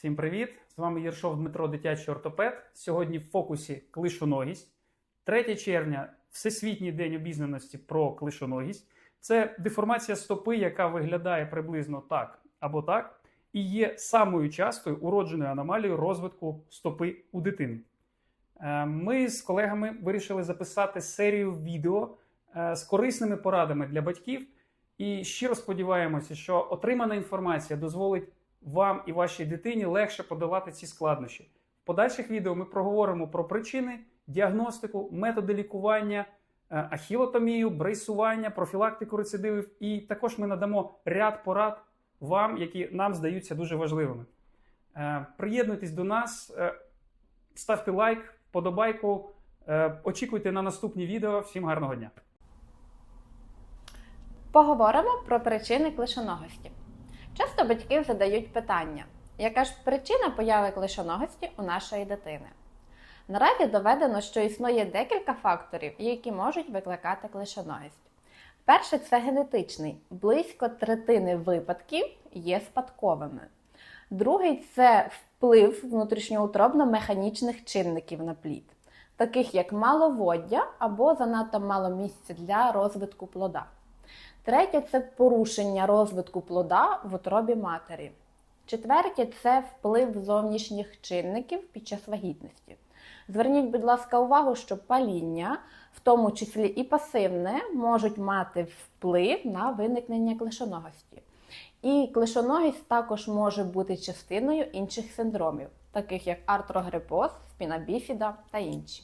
Всім привіт! З вами Єршов Дмитро, дитячий ортопед. Сьогодні в фокусі клишоногість. 3 червня Всесвітній день обізнаності про клишоногість. Це деформація стопи, яка виглядає приблизно так або так, і є самою частою уродженою аномалією розвитку стопи у дитини. Е, Ми з колегами вирішили записати серію відео е, з корисними порадами для батьків. І щиро сподіваємося, що отримана інформація дозволить вам і вашій дитині легше подолати ці складнощі. В подальших відео ми проговоримо про причини, діагностику, методи лікування, е, ахілотомію, брейсування, профілактику рецидивів. І також ми надамо ряд порад вам, які нам здаються дуже важливими. Е, Приєднуйтесь до нас, е, ставте лайк, подобайку, очікуйте на наступні відео. Всім гарного дня! Поговоримо про причини клишоногості. Часто батьки задають питання, яка ж причина появи клишоногості у нашої дитини? Наразі доведено, що існує декілька факторів, які можуть викликати клишоногість. Перше це генетичний. Близько третини випадків є спадковими. Другий це вплив внутрішньоутробно-механічних чинників на плід, таких як маловоддя або занадто мало місця для розвитку плода. Третє це порушення розвитку плода в утробі матері. Четверте це вплив зовнішніх чинників під час вагітності. Зверніть, будь ласка, увагу, що паління, в тому числі і пасивне, можуть мати вплив на виникнення клишоногості. І клишоногість також може бути частиною інших синдромів, таких як артрогрипоз, спіна біфіда та інші.